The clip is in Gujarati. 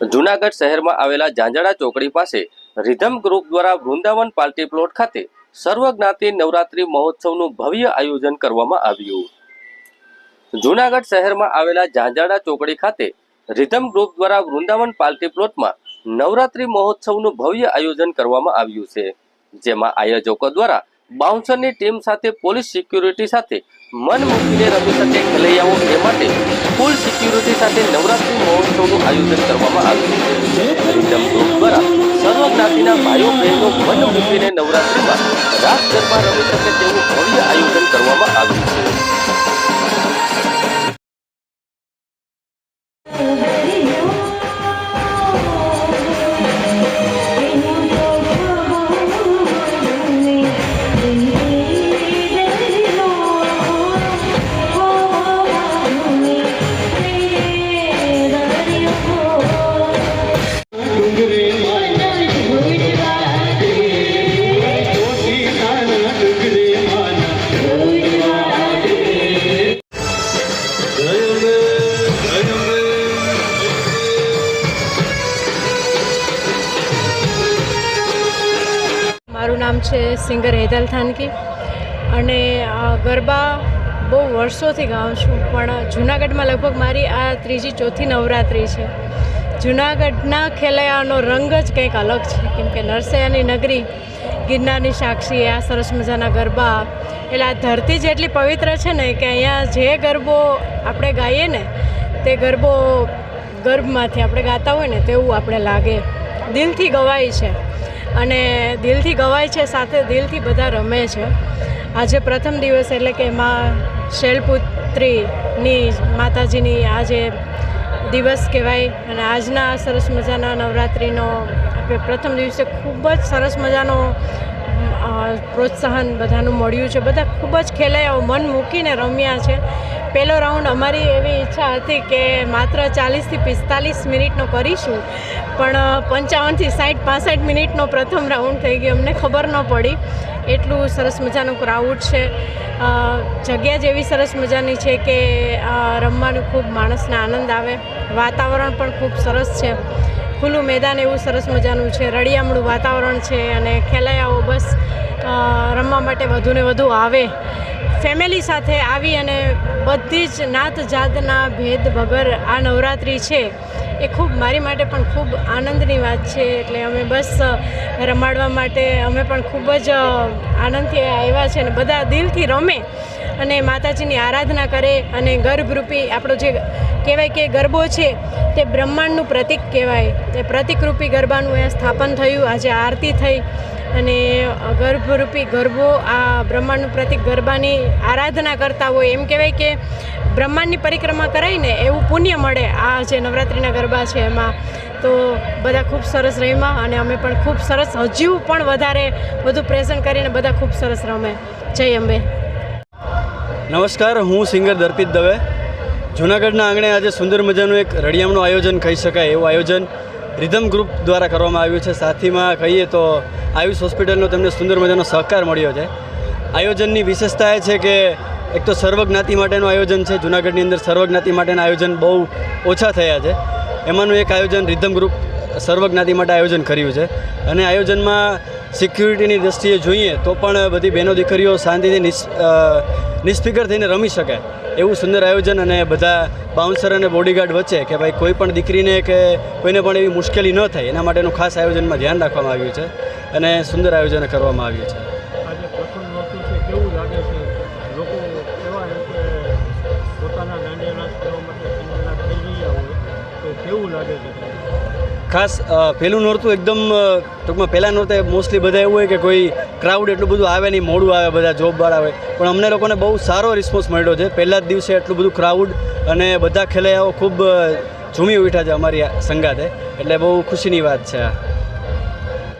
જૂનાગઢ શહેરમાં આવેલા ઝાંઝડા ચોકડી પાસે રિધમ ગ્રુપ દ્વારા વૃંદાવન પાર્ટી પ્લોટ ખાતે સર્વજ્ઞાતિ નવરાત્રી મહોત્સવનું ભવ્ય આયોજન કરવામાં આવ્યું. જૂનાગઢ શહેરમાં આવેલા ઝાંઝડા ચોકડી ખાતે રિધમ ગ્રુપ દ્વારા વૃંદાવન પાર્ટી પ્લોટમાં નવરાત્રી મહોત્સવનું ભવ્ય આયોજન કરવામાં આવ્યું છે. જેમાં આયોજકો દ્વારા બાઉન્સરની ટીમ સાથે પોલીસ સિક્યુરિટી સાથે મન મૂકીને રમી શકે ખેલૈયાઓ એ માટે ફૂલ સિક્યુરિટી સાથે નવરાત્રિ મહોત્સવનું આયોજન કરવામાં આવ્યું રિધમ ગ્રુપ દ્વારા સર્વ જ્ઞાતિના ભાઈઓ બહેનો મન મૂકીને નવરાત્રિમાં રાસ ગરબા રમી શકે તેવું ભવ્ય આયોજન કરવામાં આવ્યું છે. મારું નામ છે સિંગર હેદલ થાનકી. અને ગરબા બહુ વર્ષોથી ગાઉં છું, પણ જૂનાગઢમાં લગભગ મારી આ ત્રીજી ચોથી નવરાત્રિ છે. જૂનાગઢના ખેલૈયાનો રંગ જ કંઈક અલગ છે. કેમ કે નરસૈયાની નગરી, ગિરનારની સાક્ષી, આ સરસ મજાના ગરબા, એટલે આ ધરતી જેટલી પવિત્ર છે ને કે અહીંયા જે ગરબો આપણે ગાઈએ ને, તે ગરબો ગર્ભમાંથી આપણે ગાતા હોય ને તેવું આપણે લાગે. દિલથી ગવાય છે. અને દિલથી ગવાય છે, સાથે દિલથી બધા રમે છે. આજે પ્રથમ દિવસ એટલે કે માં શૈલપુત્રીની માતાજીની આજે દિવસ કહેવાય અને આજના સરસ મજાના નવરાત્રિનો પ્રથમ દિવસે ખૂબ જ સરસ મજાનો પ્રોત્સાહન બધાનું મળ્યું છે. બધા ખૂબ જ ખેલૈયાઓ મન મૂકીને રમ્યા છે. પહેલો રાઉન્ડ અમારી એવી ઈચ્છા હતી કે માત્ર ચાલીસથી પિસ્તાલીસ મિનિટનો કરીશું, પણ પંચાવનથી સાઠ પાસઠ મિનિટનો પ્રથમ રાઉન્ડ થઈ ગયો. અમને ખબર ન પડી. એટલું સરસ મજાનું ક્રાઉડ છે. જગ્યા જગ્યા જેવી સરસ મજાની છે કે રમવાનું ખૂબ માણસને આનંદ આવે. વાતાવરણ પણ ખૂબ સરસ છે. ખુલ્લું મેદાન એવું સરસ મજાનું છે. રળિયામણું વાતાવરણ છે અને ખેલૈયાઓ બસ રમવા માટે વધુને વધુ આવે. ફેમિલી સાથે આવી અને બધી જ નાત જાતના ભેદ વગર આ નવરાત્રિ છે એ ખૂબ મારી માટે પણ ખૂબ આનંદની વાત છે. એટલે અમે બસ રમાડવા માટે અમે પણ ખૂબ જ આનંદથી આવ્યા છે અને બધા દિલથી રમે અને માતાજીની આરાધના કરે અને ગર્ભરૂપી આપણો જે કહેવાય કે ગરબો છે તે બ્રહ્માંડનું પ્રતિક કહેવાય. તે પ્રતિકરૂપી ગરબાનું અહીંયા સ્થાપન થયું. આજે આરતી થઈ અને ગર્ભરૂપી ગરબો આ બ્રહ્માંડનું પ્રતિક ગરબાની આરાધના કરતા હોય. એમ કહેવાય કે બ્રહ્માંડની પરિક્રમા કરાવીને એવું પુણ્ય મળે આ જે નવરાત્રિના ગરબા છે એમાં. તો બધા ખૂબ સરસ રમ્યા અને અમે પણ ખૂબ સરસ, હજુ પણ વધારે વધુ પ્રેઝન્ટ કરીને બધા ખૂબ સરસ રમે. જય અંબે. નમસ્કાર, હું સિંગર દર્પિત દવે. જૂનાગઢના આંગણે આજે સુંદર મજાનું એક રળિયામનું આયોજન કહી શકાય, એવું આયોજન રિધમ ગ્રુપ દ્વારા કરવામાં આવ્યું છે. સાથીમાં કહીએ તો આયુષ હોસ્પિટલનો તેમને સુંદર મજાનો સહકાર મળ્યો છે. આયોજનની વિશેષતા એ છે કે એક તો સર્વજ્ઞાતિ માટેનું આયોજન છે. જૂનાગઢની અંદર સર્વજ્ઞાતિ માટેના આયોજન બહુ ઓછા થયા છે. એમાંનું એક આયોજન રિધમ ગ્રુપ સર્વજ્ઞાતિ માટે આયોજન કર્યું છે. અને આયોજનમાં સિક્યુરિટીની દ્રષ્ટિએ જોઈએ તો પણ બધી બહેનો દીકરીઓ શાંતિથી નિસ્ફિકર થઈને રમી શકે એવું સુંદર આયોજન અને બધા બાઉન્સર અને બોડીગાર્ડ વચ્ચે કે ભાઈ કોઈ પણ દીકરીને કે કોઈને પણ એવી મુશ્કેલી ન થાય, એના માટેનું ખાસ આયોજનમાં ધ્યાન રાખવામાં આવ્યું છે અને સુંદર આયોજન કરવામાં આવ્યું છે. કેવું લાગે છે? ખાસ પહેલું નોરતું એકદમ ટૂંકમાં પહેલાં નોરતે મોસ્ટલી બધા એવું હોય કે કોઈ ક્રાઉડ એટલું બધું આવે નહીં, મોડું આવે, બધા જોબવાળા આવે. પણ અમને લોકોને બહુ સારો રિસ્પોન્સ મળ્યો છે. પહેલા જ દિવસે એટલું બધું ક્રાઉડ અને બધા ખેલૈયાઓ ખૂબ ઝૂમી ઉઠ્યા છે અમારી સંગાતે એટલે બહુ ખુશીની વાત છે આ.